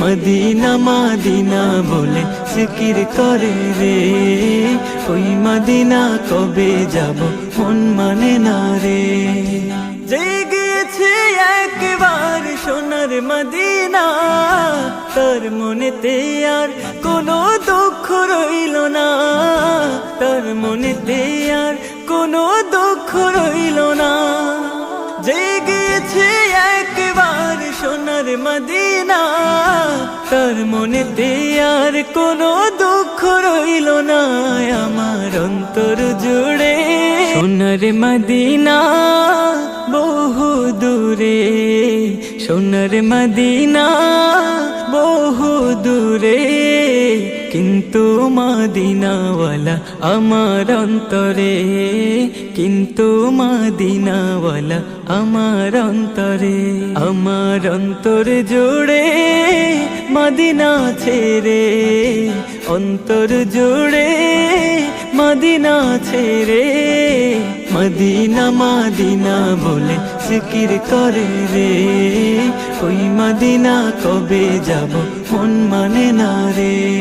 Medina Medina বলে সিকির করে রে। ওই মদিনা কবে যাব মন মানে না রে। জেগেছে একবার সোনার মদিনা, তার মনেতে আর কোনো দুঃখ রইল না। তার মনেতে আর কোনো দুঃখ রইল না। জেগেছে একবার সোনার মদিনা তার মনে আর কোনো দুঃখ রইল না, আমার অন্তর জুড়ে। সোনার মদিনা বহু দূরে, সোনার মদিনা কিন্তু মদিনাওয়ালা আমার অন্তরে, কিন্তু মদিনাওয়ালা আমার অন্তরে, আমার অন্তর জুড়ে মদিনা ছেড়ে, অন্তর জুড়ে মদিনা ছেড়ে, মদিনা মদিনা বলে সিকির করে রে। ওই মদিনা কবে যাব মন মানে না রে।